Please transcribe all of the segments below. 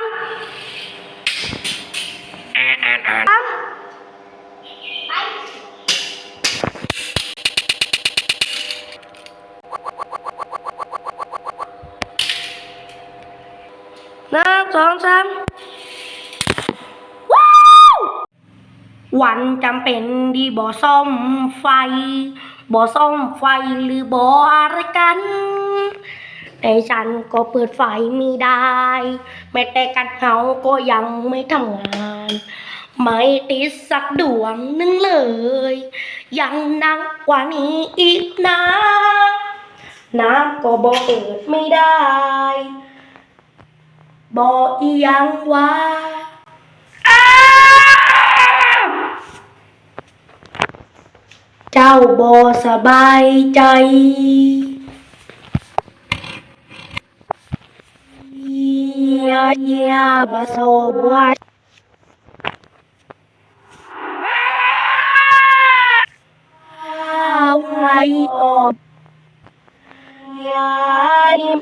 ามสามหนึ่งสองสามว้าววันจำเป็นดีบ่อซ่อมไฟบ่อซ่อมไฟหรือบ่ออะไรกัน แต่ฉันก็เปิดไฟไม่ได้ แม้แต่กันเฮาก็ยังไม่ทำงาน ไม่ติดสักดวงหนึงเลย ยังนักกว่านี้อีกนะ น้ำก็บอเปิดไม่ได้บอกอียังว่าเจ้าบอสบายใจ เยียเยียบสวัสดเอาไว้ออกยาดิม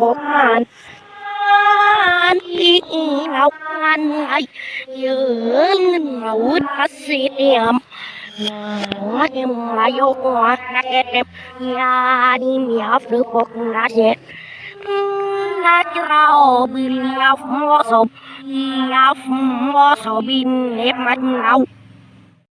บอกหันอันที่เราอันไอเยืนเราทัศเสียมนาเอ็มมายกหัวนักเก็ตยาดิมยาฟรึกบกนาเจ็ด Natural belief mo so Iaf mo so bin Hep man now